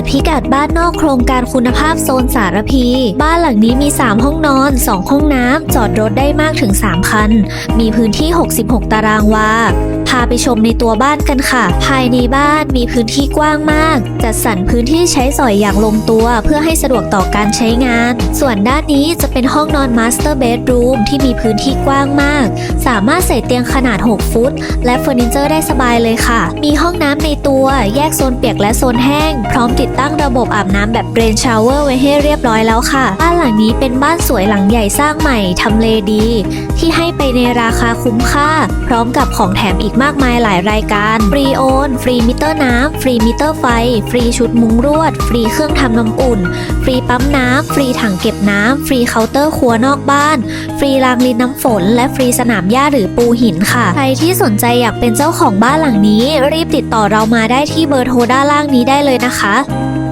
ดพิกัดบ้านนอกโครงการคุณภาพโซนสารพี บ้านหลังนี้มี 3 ห้องนอน 2 ห้องน้ำ จอดรถได้มากถึง 3 คัน มีพื้นที่ 66 ตารางวา พาไปชมในตัวบ้านกันค่ะ ภายในบ้านมีพื้นที่กว้างมาก จัดสรรพื้นที่ใช้สอยอย่างลงตัว เพื่อให้สะดวกต่อการใช้งาน ส่วนด้านนี้จะเป็นห้องนอนมาสเตอร์เบดรูมที่มีพื้นที่กว้างมาก สามารถใส่เตียงขนาด 6 ฟุต และเฟอร์นิเจอร์ได้สบายเลยค่ะ มีห้องน้ำในตัว แยกโซนเปียกและโซนแห้ง พร้อมติดตั้งระบบอาบน้ำแบบเรนชาวเวอร์ไว้ให้เรียบร้อยแล้วค่ะ บ้านหลังนี้เป็นบ้านสวยหลังใหญ่สร้างใหม่ทำเลดี ที่ให้ไปในราคาคุ้มค่า พร้อมกับของแถมอีกมากมายหลายรายการ ฟรีโอน ฟรีมิเตอร์น้ำ ฟรีมิเตอร์ไฟ ฟรีชุดมุ้งรวด ฟรีเครื่องทำน้ำอุ่น ฟรีปั๊มน้ำ ฟรีถังเก็บน้ำ ฟรีเคาน์เตอร์ครัวนอกบ้าน ฟรีรางลินน้ำฝน และฟรีสนามหญ้าหรือปูหินค่ะ ใครที่สนใจอยากเป็นเจ้าของบ้านหลังนี้ รีบติดต่อเรามาได้ที่เบอร์โทรด้านล่างนี้ได้เลยนะคะ thank you